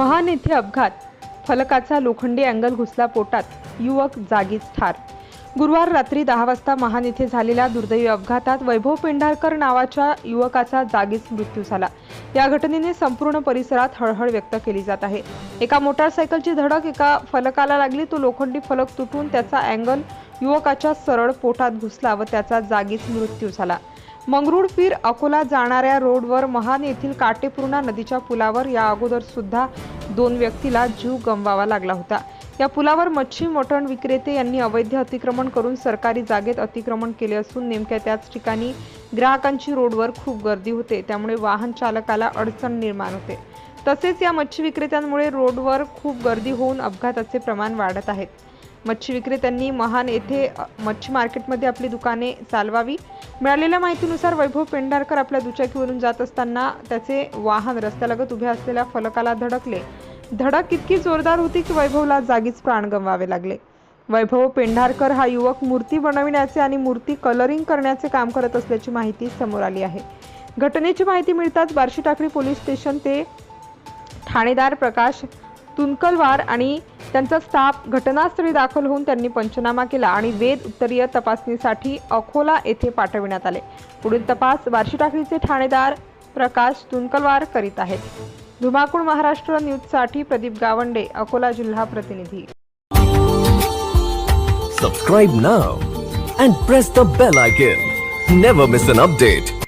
महान येथे अपघात. फलकाचा लोखंडी अँगल घुसला पोटात. युवक जागीच ठार. गुरुवार रात्री दहा वाजता महान येथे झालेल्या दुर्दैवी अपघातात वैभव पेंढारकर नावाच्या युवकाचा जागीच मृत्यू झाला. या घटनेने संपूर्ण परिसरात हळहळ व्यक्त केली जात आहे. एका मोटारसायकलची धडक एका फलकाला लागली. तो लोखंडी फलक तुटून त्याचा अँगल युवकाच्या सरळ पोटात घुसला व त्याचा जागीच मृत्यू झाला. मंगरुळपीर अकोला जाणाऱ्या रोडवर महान येथील काटेपूर्णा नदीच्या पुलावर या अगोदर सुद्धा दोन व्यक्तीला जीव गमवावा लागला होता. या पुलावर मच्छी मटण विक्रेते यांनी अवैध अतिक्रमण करून सरकारी जागेत अतिक्रमण केले असून नेमक्या त्याच ठिकाणी ग्राहकांची रोडवर खूप गर्दी होते. त्यामुळे वाहन चालकाला अडचण निर्माण होते. तसेच या मच्छी विक्रेत्यांमुळे रोडवर खूप गर्दी होऊन अपघाताचे प्रमाण वाढत आहेत मच्छी विक्रेत्यांनी महान येथे मच्छी मार्केटमध्ये आपली दुकाने चालवावी मिळालेल्या माहितीनुसार वैभव पेंढारकर आपल्या दुचाकीवरून जात असताना त्याचे वाहन रस्त्यालगत उभे असलेल्या फलकाला धडकले. धडक इतकी जोरदार होती की वैभवला जागीच प्राण गमवावे लागले. वैभव पेंढारकर हा युवक मूर्ती बनविण्याचे आणि मूर्ती कलरिंग करण्याचे काम करत असल्याची माहिती समोर आली आहे. घटनेची माहिती मिळताच बार्शी टाकळी पोलीस स्टेशन ते ठाणेदार प्रकाश तुनकलवार आणि त्यांचा स्टाफ घटनास्थळी दाखल होऊन त्यांनी पंचनामा केला आणि वेद उत्तरीय तपासणीसाठी अकोला येथे पाठविण्यात आले. पुढील तपास बार्शी टाकळीचे ठाणेदार प्रकाश तुनकलवार करीत आहेत. धुमाकूळ महाराष्ट्र न्यूजसाठी प्रदीप गावंडे अकोला जिल्हा प्रतिनिधी. Subscribe now and press the bell icon never miss an update